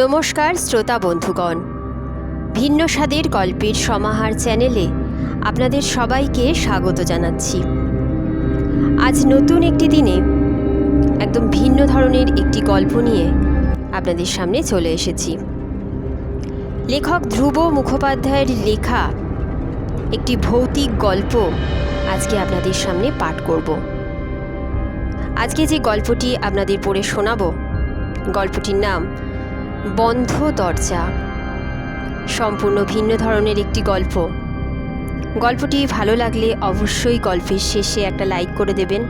নমস্কার শ্রোতা বন্ধুগণ। ভিন্ন স্বাদের গল্পের সমাহার চ্যানেলে আপনাদের সবাইকে স্বাগত জানাচ্ছি। আজ নতুন একটি দিনে একদম ভিন্ন ধরনের একটি গল্প নিয়ে আপনাদের সামনে চলে এসেছি। লেখক ধ্রুব মুখোপাধ্যায়ের লেখা একটি ভৌতিক গল্প আজকে আপনাদের সামনে পাঠ করব। আজকে যে গল্পটি আপনাদের পড়ে শোনাবো, গল্পটির নাম বন্ধ দরজা। সম্পূর্ণ ভিন্ন ধরনের একটি গল্প। গল্পটি ভালো লাগলে অবশ্যই গল্পের শেষে একটা লাইক করে দেবেন।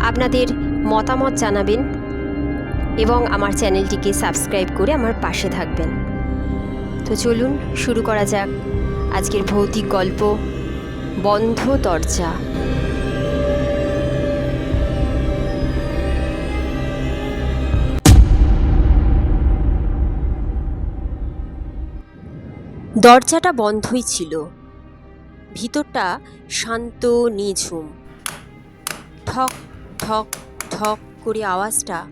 আপনাদের মতামত জানাবেন এবং আমার চ্যানেলটিকে সাবস্ক্রাইব করে আমার পাশে থাকবেন। তো চলুন শুরু করা যাক আজকের ভৌতিক গল্প, বন্ধ দরজা। দরজাটা বন্ধই ছিল। ভিতরটা শান্ত, নিঝুম। ঠক ঠক ঠক করে আওয়াজটা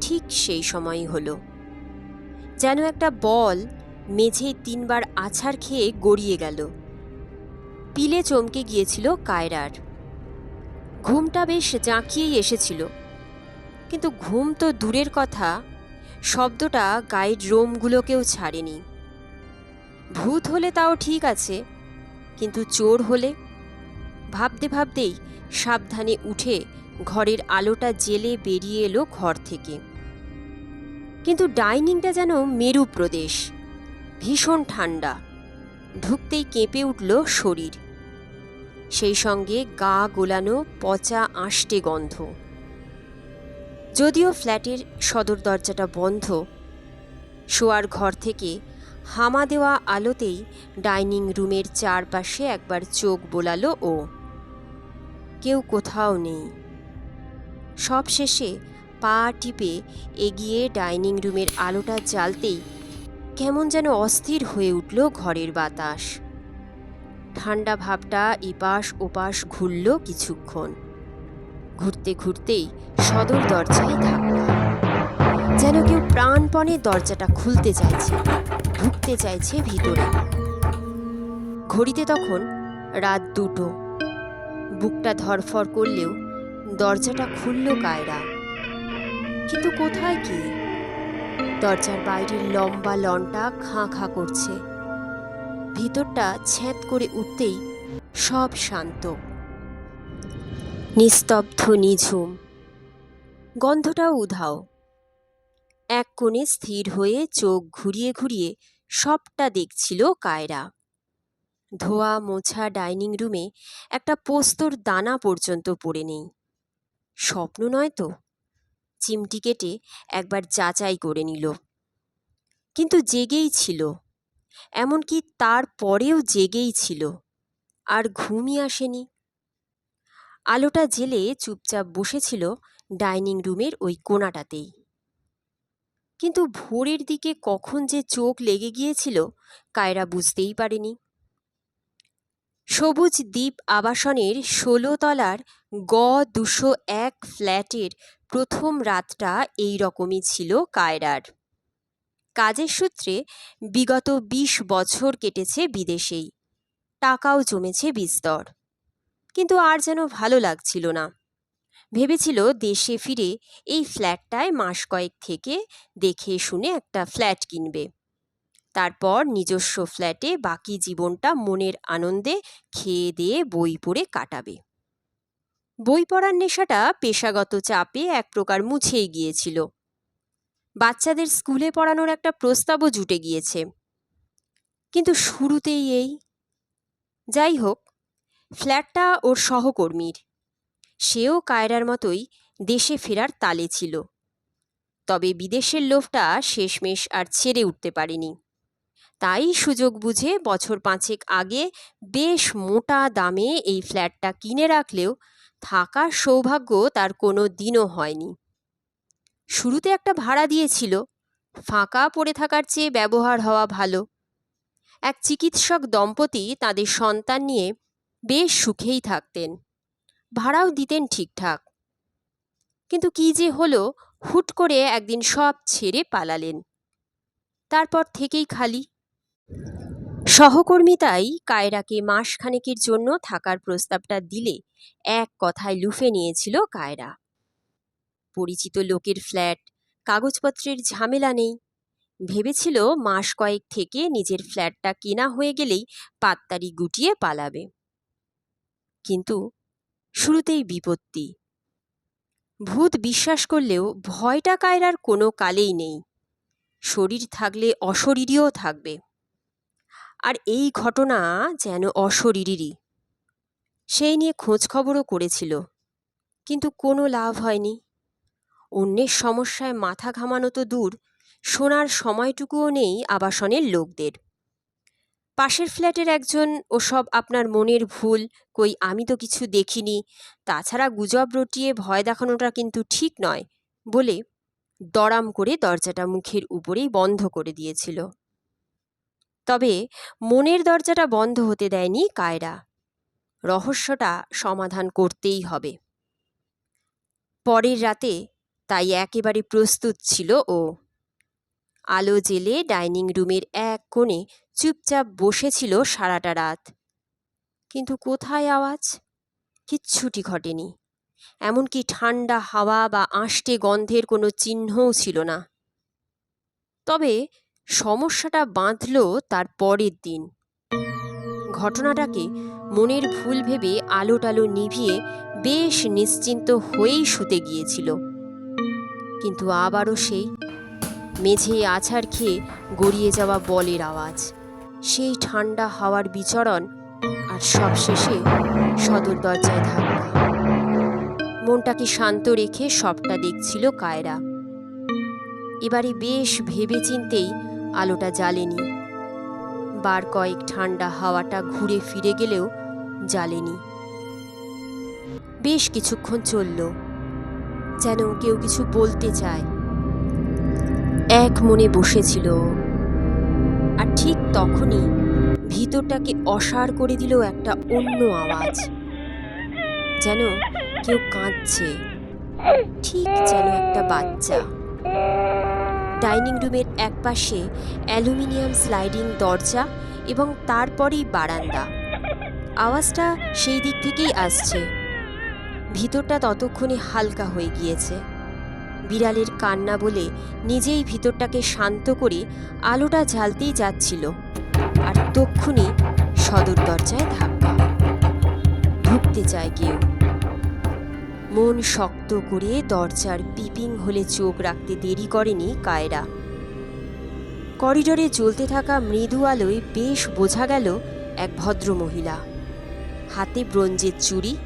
ঠিক সেই সময়ই হলো। যেন একটা বল মেঝে তিনবার আছাড় খেয়ে গড়িয়ে গেল। পিলে চমকে গিয়েছিল কায়রার। ঘুমটা বেশ জাঁকিয়েই এসেছিল। কিন্তু ঘুম তো দূরের কথা, শব্দটা গায়ের রোমগুলোকেও ছাড়েনি। ভূত হলে তাও ঠিক আছে, কিন্তু চোর হলে? ভাবতে ভাবতেই সাবধানে উঠে ঘরের আলোটা জেলে বেরিয়ে এলো ঘর থেকে। কিন্তু ডাইনিংটা যেন মেরু প্রদেশ, ভীষণ ঠান্ডা, ঢুকতেই কেঁপে উঠল শরীর। সেই সঙ্গে গা গোলানো পচা আষ্টে গন্ধ। যদিও ফ্ল্যাটের সদর দরজাটা বন্ধ, শোয়ার ঘর থেকে হামা দেওয়া আলোতেই ডাইনিং রুমের চারপাশে একবার চোখ বোলালো ও। কেউ কোথাও নেই। সব শেষে পা টিপে এগিয়ে ডাইনিং রুমের আলোটা জ্বালতেই কেমন যেন অস্থির হয়ে উঠল ঘরের বাতাস। ঠান্ডা ভাবটা এপাশ ওপাশ ঘুরল কিছুক্ষণ। ঘুরতে ঘুরতেই সদর দরজায় থাকল যেন কেউ প্রাণপণে দরজাটা খুলতে চাইছে ঢুকতে চাইছে ভিতরে। ঘড়িতে তখন রাত দুটো। বুকটা ধরফর করলেও দরজাটা খুলল কায়রা। কিন্তু কোথায় কি? দরজার বাইরের লম্বা লনটা খাঁ খাঁ করছে। ভিতরটা ছ্যাঁত করে উঠতেই সব শান্ত। নিস্তব্ধ, নিঝুম। গন্ধটাও উধাও। এক কোণে স্থির হয়ে চোখ ঘুরিয়ে ঘুরিয়ে সবটা দেখছিল কায়রা। ধোয়া মোছা ডাইনিং রুমে একটা পোস্তর দানা পর্যন্ত পড়ে নেই। স্বপ্ন নয় তো? চিমটি কেটে একবার যাচাই করে নিল। কিন্তু জেগেই ছিল। এমনকি তার পরেও জেগেই ছিল। আর ঘুমই আসেনি। আলোটা জেলে চুপচাপ বসেছিল ডাইনিং রুমের ওই কোণাটাতেই। কিন্তু ভোরের দিকে কখন যে চোখ লেগে গিয়েছিল, কায়রা বুঝতেই পারেনি। সবুজ দ্বীপ আবাসনের ষোলো তলার গ দুশো এক ফ্ল্যাটের প্রথম রাতটা এই রকমই ছিল কায়রার। কাজের সূত্রে বিগত বিশ বছর কেটেছে বিদেশেই। টাকাও জমেছে বিস্তর। কিন্তু আর যেন ভালো লাগছিল না। ভেবেছিল দেশে ফিরে এই ফ্ল্যাটটায় মাস কয়েক থেকে দেখে শুনে একটা ফ্ল্যাট কিনবে। তারপর নিজস্ব ফ্ল্যাটে বাকি জীবনটা মনের আনন্দে খেয়ে দিয়ে বই পড়ে কাটাবে। বই পড়ার নেশাটা পেশাগত চাপে এক প্রকার মুছেই গিয়েছিল। বাচ্চাদের স্কুলে পড়ানোর একটা প্রস্তাবও জুটে গিয়েছে। কিন্তু শুরুতেই এই। যাই হোক, ফ্ল্যাটটা ওর সহকর্মীর। সেও কায়রার মতোই দেশে ফেরার তালে ছিল। তবে বিদেশের লোভটা শেষমেশ আর ছেড়ে উঠতে পারেনি। তাই সুযোগ বুঝে বছর পাঁচেক আগে বেশ মোটা দামে এই ফ্ল্যাটটা কিনে রাখলেও থাকার সৌভাগ্য তার কোনো দিনও হয়নি। শুরুতে একটা ভাড়া দিয়েছিল, ফাঁকা পড়ে থাকার চেয়ে ব্যবহার হওয়া ভালো। এক চিকিৎসক দম্পতি তাদের সন্তান নিয়ে বেশ সুখেই থাকতেন। ভাড়াও দিতেন ঠিকঠাক। কিন্তু কি যে হলো, হুট করে একদিন সব ছেড়ে পালালেন। তারপর থেকেই খালি। সহকর্মী তাই কায়রাকে মাসখানেকের জন্য থাকার প্রস্তাবটা দিলে এক কথায় লুফে নিয়েছিল কায়রা। পরিচিত লোকের ফ্ল্যাট, কাগজপত্রের ঝামেলা নেই। ভেবেছিল মাস কয়েক থেকে নিজের ফ্ল্যাটটা কেনা হয়ে গেলেই পাত্তারি গুটিয়ে পালাবে। কিন্তু শুরুতেই বিপত্তি। ভূত বিশ্বাস করলেও ভয়টা কায়রার কোনো কালেই নেই। শরীর থাকলে অশরীরীও থাকবে। আর এই ঘটনা যেন অশরীরই সেই নিয়ে খোঁজখবরও করেছিল, কিন্তু কোনো লাভ হয়নি। অন্যের সমস্যায় মাথা ঘামানো তো দূর, শোনার সময়টুকুও নেই আবাসনের লোকদের। পাশের ফ্ল্যাটের একজন, ওসব আপনার মনের ভুল, কই আমি তো কিছু দেখিনি। তাছাড়া গুজব রটিয়ে ভয় দেখানোটা কিন্তু ঠিক নয়, বলে দড়াম করে দরজাটা মুখের উপরেই বন্ধ করে দিয়েছিল। তবে মনের দরজাটা বন্ধ হতে দেয়নি কায়রা। রহস্যটা সমাধান করতেই হবে। পরের রাতে তাই একেবারে প্রস্তুত ছিল ও। আলো জেলে ডাইনিং রুমের এক কোণে চুপচাপ বসেছিল সারাটা রাত। কিন্তু কোথায় আওয়াজ? কিচ্ছুটি ঘটেনি। এমনকি ঠান্ডা হাওয়া বা আষ্টে গন্ধের কোনো চিহ্নও ছিল না। তবে সমস্যাটা বাঁধল তার পরের দিন। ঘটনাটাকে মনের ভুল ভেবে আলো টালো নিভিয়ে বেশ নিশ্চিন্ত হয়েই শুতে গিয়েছিল। কিন্তু আবারও সেই মেঝে আছাড় খেয়ে গড়িয়ে যাওয়া বলের আওয়াজ। সেই ঠান্ডা হাওয়ার বিচরণ আর সবশেষে সদর দরজায় ধাক্কা। মনটাকে শান্ত রেখে সবটা দেখছিল কায়রা। এবারে বেশ ভেবে চিনতেই আলোটা জ্বালেনি। বার কয়েক ঠান্ডা হাওয়াটা ঘুরে ফিরে গেলেও জ্বালেনি। বেশ কিছুক্ষণ চলল, যেন কেউ কিছু বলতে চায়। এক মনে বসেছিল, আর ঠিক তখনই ভিতরটাকে অসাড় করে দিল একটা অন্য আওয়াজ। যেন কেউ কাঁদছে। ঠিক যেন একটা বাচ্চা। ডাইনিং রুমের একপাশে অ্যালুমিনিয়াম স্লাইডিং দরজা এবং তারপরেই বারান্দা। আওয়াজটা সেই দিক থেকেই আসছে। ভিতরটা ততক্ষণে হালকা হয়ে গিয়েছে। বিড়ালের কান্না বলে নিজেই ভিতরটাকে শান্ত করে আলোটা জ্বালতেই যাচ্ছিল। আর তক্ষুনি সদর দরজায় ধাক্কা ঢুকতে চায় কেউ। মন শক্ত করে দরজার পিপিং হলে চোখ রাখতে দেরি করেনি কায়রা। করিডোরে জ্বলতে থাকা মৃদু আলোয় বেশ বোঝা গেল এক ভদ্র মহিলা হাতে ব্রোঞ্জের চুড়ি,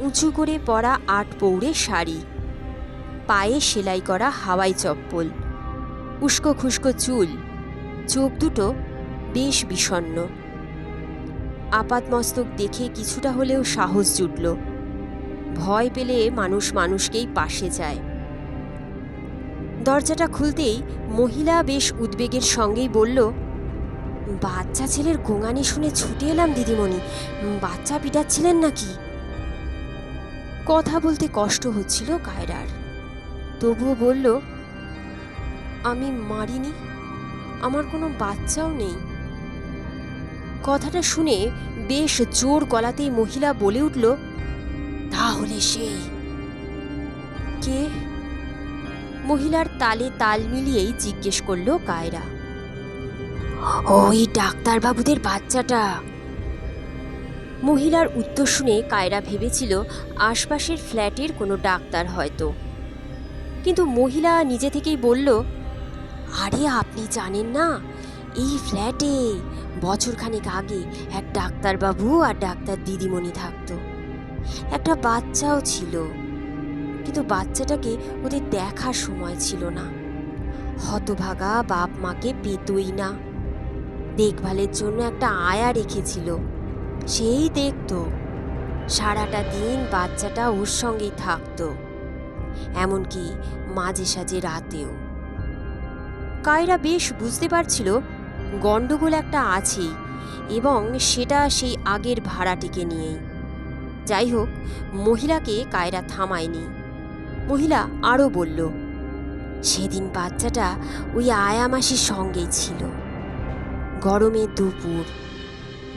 উঁচু করে পরা আট পৌড়ে শাড়ি, পায়ে সেলাই করা হাওয়াই চপ্পল, উস্কো খুস্কো চুল, চোখ দুটো বেশ বিষণ্ন আপাতমস্তক দেখে কিছুটা হলেও সাহস জুটল। ভয় পেলে মানুষ মানুষকেই পাশে যায়। দরজাটা খুলতেই মহিলা বেশ উদ্বেগের সঙ্গেই বলল, বাচ্চা ছেলের গোঙানি শুনে ছুটে এলাম, দিদিমণি। বাচ্চা পিটাচ্ছিলেন নাকি? কথা বলতে কষ্ট হচ্ছিল কায়রার। তবুও বলল, আমি মারিনি। আমার কোনো বাচ্চাও নেই। কথাটা শুনে বেশ জোর গলাতেই মহিলা বলে উঠল, তাহলে সেই। কে? মহিলার তালে তাল মিলিয়েই জিজ্ঞেস করল কায়রা। ওই ডাক্তারবাবুদের বাচ্চাটা। মহিলার উত্তর শুনে কায়রা ভেবেছিল আশপাশের ফ্ল্যাটের কোনো ডাক্তার হয়তো। কিন্তু মহিলা নিজে থেকেই বলল, আরে, আপনি জানেন না, এই ফ্ল্যাটে বছরখানেক আগে এক ডাক্তারবাবু আর ডাক্তার দিদিমণি থাকতো। একটা বাচ্চাও ছিল, কিন্তু বাচ্চাটাকে ওদের দেখার সময় ছিল না। হতভাগা বাপ মাকে পেতই না। দেখভালের জন্য একটা আয়া রেখেছিল, সেই দেখতো। সারাটা দিন বাচ্চাটা ওর সঙ্গেই থাকতো, এমনকি মাঝে সাঝে রাতেও। কায়রা বেশ বুঝতে পারছিল গণ্ডগোল একটা আছেই এবং সেটা সেই আগের ভাড়াটিকে নিয়েই। যাই হোক, মহিলাকে কায়রা থামায়নি। মহিলা আরও বলল, সেদিন বাচ্চাটা ওই আয়া মাসির সঙ্গেই ছিল। গরমে দুপুর,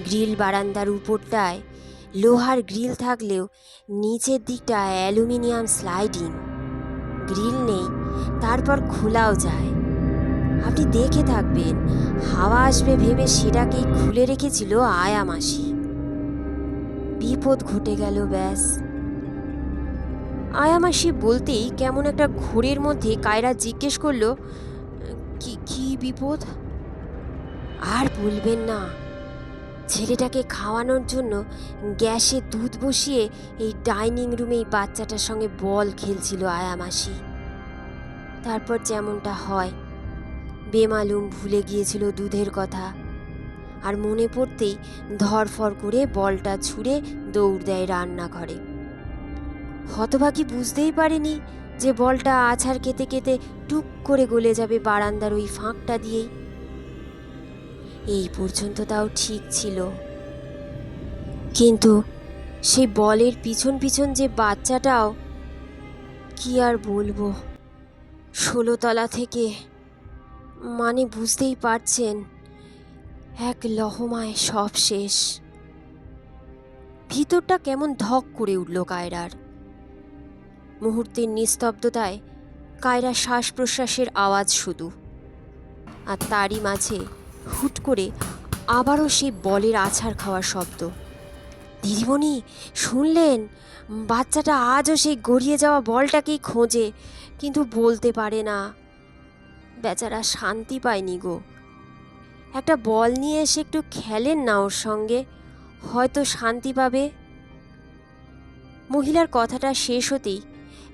গ্রিল বারান্দার উপরটায়, লোহার গ্রিল থাকলেও নিচের দিকটা অ্যালুমিনিয়াম স্লাইডিং। গ্রিল নেই, তারপর খোলাও যায়। আপনি দেখে থাকবেন। হাওয়া আসবে ভেবে সেটাকেই খুলে রেখেছিল আয়া মাসি। বিপদ ঘটে গেল, ব্যাস। আয়া মাসি বলতেই কেমন একটা ঘোরের মধ্যে কায়রা জিজ্ঞেস করল, কি কি বিপদ? আর বলবেন না। ছেলেটাকে খাওয়ানোর জন্য গ্যাসে দুধ বসিয়ে এই ডাইনিং রুমেই বাচ্চাটার সঙ্গে বল খেলছিল আয়া মাসি। তারপর যেমনটা হয়। বেমালুম ভুলে গিয়েছিল দুধের কথা। আর মনে পড়তেই ধরফর করে বলটা ছুঁড়ে দৌড় দেয় রান্নাঘরে। হতভাগী বুঝতেই পারেনি যে বলটা আছাড় কেটে কেটে টুক করে গলে যাবে বারান্দার ওই ফাঁকটা দিয়েই। এই পর্যন্ত তাও ঠিক ছিল। কিন্তু সেই বলের পিছন পিছন যে বাচ্চাটাও কি আর বলব? ষোলোতলা থেকে মানে বুঝতেই পারছেন, এক লহমায় সব শেষ। ভিতরটা কেমন ধক করে উঠল কায়রার। মুহূর্তের নিস্তব্ধতায় কায়রা শ্বাস প্রশ্বাসের আওয়াজ শুধু, আর তারই মাঝে হুট করে আবারও সেই বলের আছাড় খাওয়ার শব্দ। দিদিমণি, শুনলেন? বাচ্চাটা আজও সেই গড়িয়ে যাওয়া বলটাকেই খোঁজে, কিন্তু বলতে পারে না। বেচারা শান্তি পায়নি গো। একটা বল নিয়ে এসে একটু খেলেন না ওর সঙ্গে, হয়তো শান্তি পাবে। মহিলার কথাটা শেষ হতেই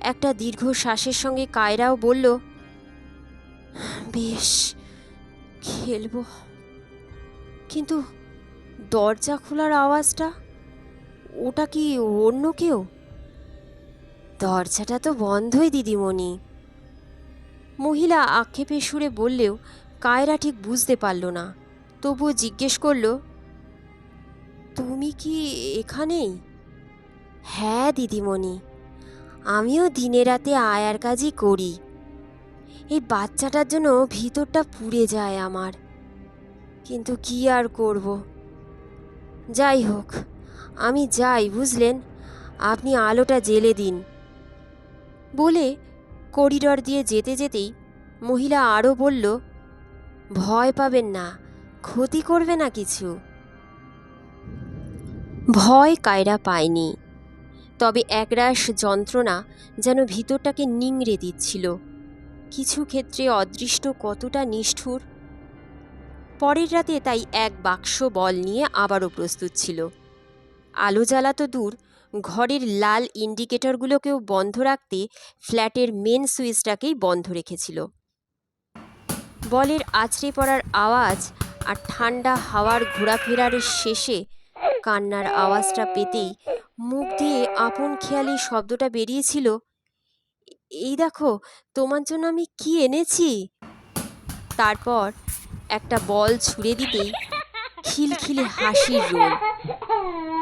একটা দীর্ঘ শ্বাসের সঙ্গে কায়রাও বলল, বেশ, খেলব। কিন্তু দরজা খোলার আওয়াজটা, ওটা কি অন্য কেউ? দরজাটা তো বন্ধই, দিদিমণি। মহিলা আক্ষেপে সুরে বললেও কায়রা ঠিক বুঝতে পারল না। তবুও জিজ্ঞেস করল, তুমি কি এখানেই? হ্যাঁ দিদিমণি। আমিও দিনে রাতে আয়ার কাজই করি। এই বাচ্চাটার জন্য ভিতরটা পুড়ে যায় আমার। কিন্তু কি আর করব? যাই হোক, আমি যাই, বুঝলেন? আপনি আলোটা জেলে দিন। বলে করিডর দিয়ে যেতে যেতেই মহিলা আরও বলল, ভয় পাবেন না, ক্ষতি করবে না কিছু। ভয় কায়রা পায়নি। তবে একরাশ যন্ত্রণা যেন ভিতরটাকে নিংড়ে দিচ্ছিল। কিছু ক্ষেত্রে অদৃষ্ট কতটা নিষ্ঠুর। পরের রাতে তাই এক বাক্স বল নিয়ে আবারও প্রস্তুত ছিল। আলো জ্বালা তো দূর ঘরের লাল ইন্ডিকেটরগুলোকেও বন্ধ রাখতে ফ্ল্যাটের মেন সুইচটাকেই বন্ধ রেখেছিল। বলের আছড়ে পড়ার আওয়াজ আর ঠান্ডা হাওয়ার ঘোরাফেরার শেষে কান্নার আওয়াজটা পেতেই মুখ দিয়ে আপন খেয়ালি শব্দটা বেরিয়েছিল, এই দেখো, তোমার জন্য আমি কি এনেছি? তারপর একটা বল ছুঁড়ে দিতেই খিলখিলে হাসির রোল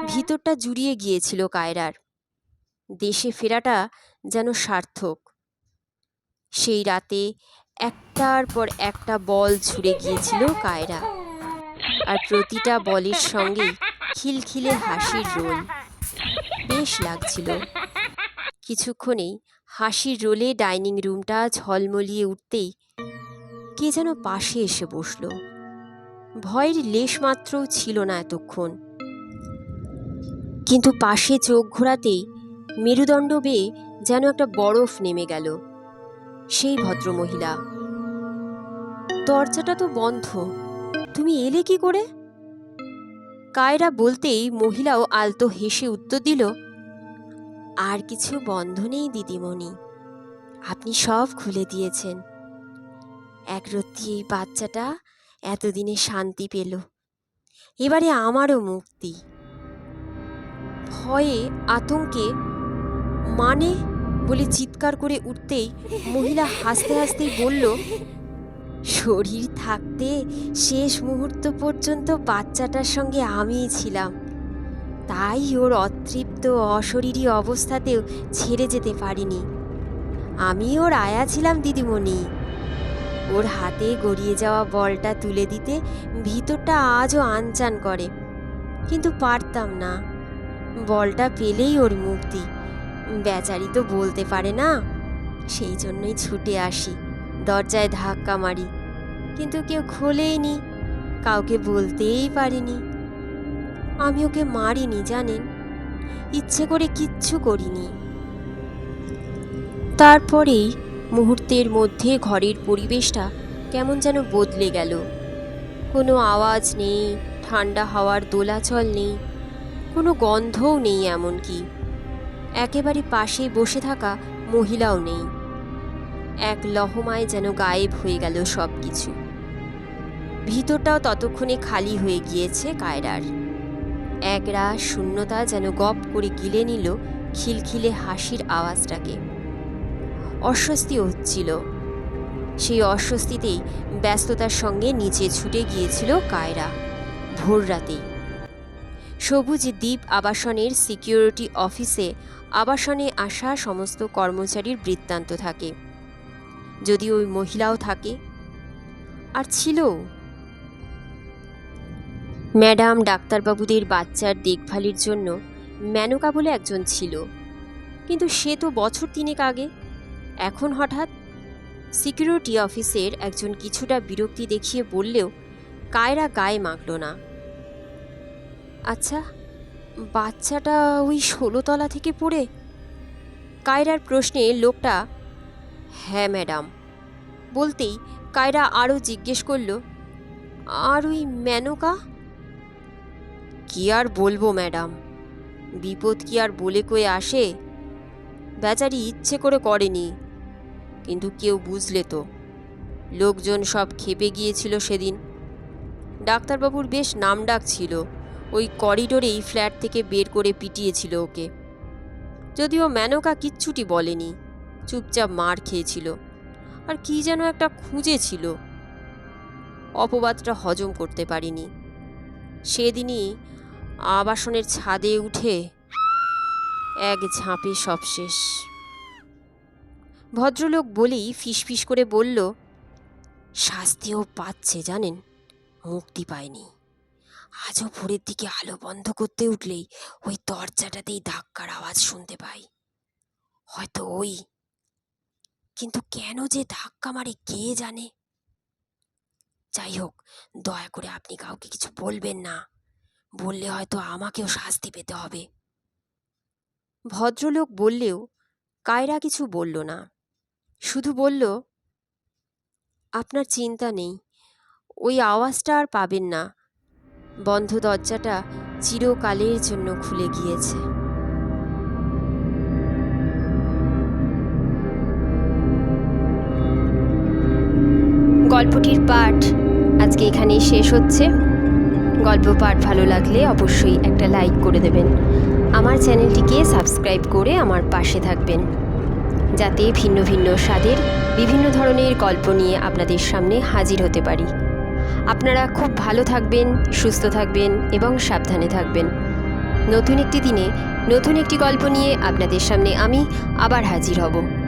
ভিতরটা জুড়িয়ে গিয়েছিল কায়রার। দেশে ফেরাটা যেন সার্থক। সেই রাতে একটার পর একটা বল ছুড়ে গিয়েছিল কায়রা। আর প্রতিটা বলের সঙ্গেই খিলখিলে হাসির রোল। বেশ লাগছিল। কিছুক্ষণেই হাসির রোলে ডাইনিং রুমটা ঝলমলিয়ে উঠতেই কে যেন পাশে এসে বসল। ভয়ের লেশমাত্রও ছিল না এতক্ষণ। কিন্তু পাশে চোখ ঘোরাতেই মেরুদণ্ড বেয়ে যেন একটা বরফ নেমে গেল। সেই ভদ্রমহিলা। দরজাটা তো বন্ধ। তুমি এলে কি করে? কায়রা বলতেই মহিলাও আলতো হেসে উত্তর দিল, আর কিছু বন্ধ নেই দিদিমণি। আপনি সব খুলে দিয়েছেন। একরত্তি এই বাচ্চাটা এতদিনে শান্তি পেল। এবারে আমারও মুক্তি। ভয়ে, আতঙ্কে মানে বলে চিৎকার করে উঠতেই মহিলা হাসতে হাসতেই বলল, শরীর থাকতে শেষ মুহূর্ত পর্যন্ত বাচ্চাটার সঙ্গে আমিই ছিলাম। তাই ওর অতৃপ্ত, অশরীরী অবস্থাতেও ছেড়ে যেতে পারিনি। আমি ওর আয়া ছিলাম, দিদিমণি। ওর হাতে গড়িয়ে যাওয়া বলটা তুলে দিতে ভিতরটা আজও আনচান করে। কিন্তু পারতাম না। বলটা পেলেই ওর মুক্তি। বেচারি তো বলতে পারে না। সেই জন্যই ছুটে আসি, দরজায় ধাক্কা মারি। কিন্তু কেউ খোলেইনি, কাউকে বলতেই পারিনি। আমি ওকে মারিনি, জানেন? ইচ্ছে করে কিচ্ছু করিনি। তারপরেই মুহূর্তের মধ্যে ঘরের পরিবেশটা কেমন যেন বদলে গেল। কোনো আওয়াজ নেই, ঠান্ডা হাওয়ার দোলাচল নেই। কোনো গন্ধও নেই এমনকি। একেবারে পাশেই বসে থাকা মহিলাও নেই। এক লহমায় যেন গায়েব হয়ে গেল সব কিছু ভিতরটাও ততক্ষণে খালি হয়ে গিয়েছে কায়রার। একরা শূন্যতা যেন গপ করে গিলে নিল খিলখিলে হাসির আওয়াজটাকে। অস্বস্তি হচ্ছিল। সেই অস্বস্তিতেই ব্যস্ততার সঙ্গে নিচে ছুটে গিয়েছিল কায়রা। ভোর রাতেই। সবুজ দ্বীপ আবাসনের সিকিউরিটি অফিসে আবাসনে আসা সমস্ত কর্মচারীর বৃত্তান্ত থাকে। যদি ওই মহিলাও থাকে। আর ছিল। ম্যাডাম, ডাক্তারবাবুদের বাচ্চার দেখভালের জন্য মেনকা বলে একজন ছিল। কিন্তু সে তো বছর তিনেক আগে। এখন হঠাৎ সিকিউরিটি অফিসের একজন কিছুটা বিরক্তি দেখিয়ে বললেও কায়রা গায়ে মাখল না। আচ্ছা বাচ্চাটা ওই ষোলোতলা থেকে পড়ে? কায়রার প্রশ্নে লোকটা হ্যাঁ ম্যাডাম। বলতেই কায়রা আরও জিজ্ঞেস করল, আর ওই মেনকা কি আর বলব, ম্যাডাম? বিপদ কি আর বলে কয়ে আসে? বেচারি ইচ্ছে করে করেনি, কিন্তু কেউ বুঝলে তো। লোকজন সব খেপে গিয়েছিল সেদিন। ডাক্তারবাবুর বেশ নামডাক ছিল। ওই করিডোরেই ফ্ল্যাট থেকে বের করে পিটিয়েছিল ওকে। যদিও মেনকা কিচ্ছুটি বলেনি, চুপচাপ মার খেয়েছিল, আর কি যেন একটা খুঁজেছিল। অপবাদটা হজম করতে পারিনি। সেদিনই আবাসনের ছাদে উঠে এক ঝাঁপে সব শেষ। ভদ্রলোক বলেই ফিসফিস করে বলল, শাস্তিও পাচ্ছে জানেন, মুক্তি পায়নি। আজও ভোরের দিকে আলো বন্ধ করতে উঠলেই ওই দরজাটাতেই ধাক্কার আওয়াজ শুনতে পাই। হয়তো ওই। কিন্তু কেন যে ধাক্কা মারে কে জানে? যাই হোক, দয়া করে আপনি কাউকে কিছু বলবেন না। বললে হয়তো আমাকেও শাস্তি পেতে হবে। ভদ্রলোক বললেও কায়রা কিছু বলল না। শুধু বলল, আপনার চিন্তা নেই। ওই আওয়াজটা আর পাবেন না। বন্ধ দরজাটা চিরকালের জন্য খুলে গিয়েছে। গল্পটির পাঠ আজকে এখানেই শেষ হচ্ছে। গল্প পাঠ ভালো লাগলে অবশ্যই একটা লাইক করে দেবেন। আমার চ্যানেলটিকে সাবস্ক্রাইব করে আমার পাশে থাকবেন। যাতে ভিন্ন ভিন্ন স্বাদের বিভিন্ন ধরনের গল্প নিয়ে আপনাদের সামনে হাজির হতে পারি। আপনারা খুব ভালো থাকবেন, সুস্থ থাকবেন এবং সাবধানে থাকবেন। নতুন একটি দিনে নতুন একটি গল্প নিয়ে আপনাদের সামনে আমি আবার হাজির হব।